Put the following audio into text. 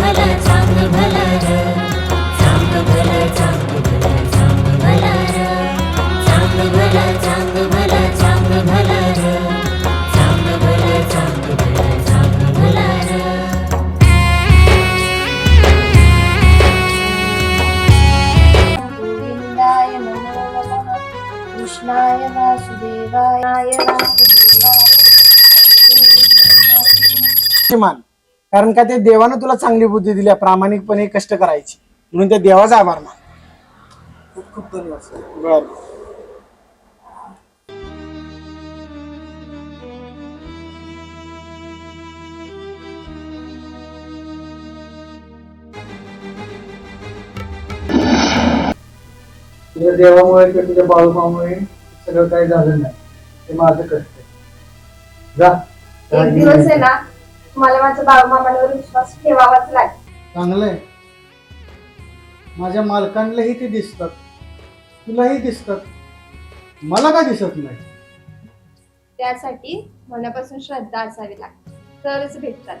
भला सांग भला र. सांग भला सांग भला सांग भला र. सांग भला सांग भला सांग भला र. सांग भला सांग भला सांग भला र. गोविंदाय नमः। कृष्णाय वासुदेवाय। वासुदेवाय। श्रीमान कारण का ते देवानं तुला चांगली बुद्धी दिली आहे, प्रामाणिकपणे कष्ट करायची. म्हणून त्या देवाचा आभार मान खूप खूप धन्यवाद बर. तुझ्या देवामुळे किंवा तुझ्या बाळूमामुळे सगळं काही झालं नाही. ते माझं कष्ट आहे. जा. एक दिवस आहे ना मला माझ्या बाळूमामांवर विश्वास ठेवावाच लागेल. चांगलंय. माझ्या मालकांनाही ते दिसतात. तुलाही दिसतात. मला का दिसत नाही? त्यासाठी मनापासून श्रद्धा असावी लागते. तरच भेटतात.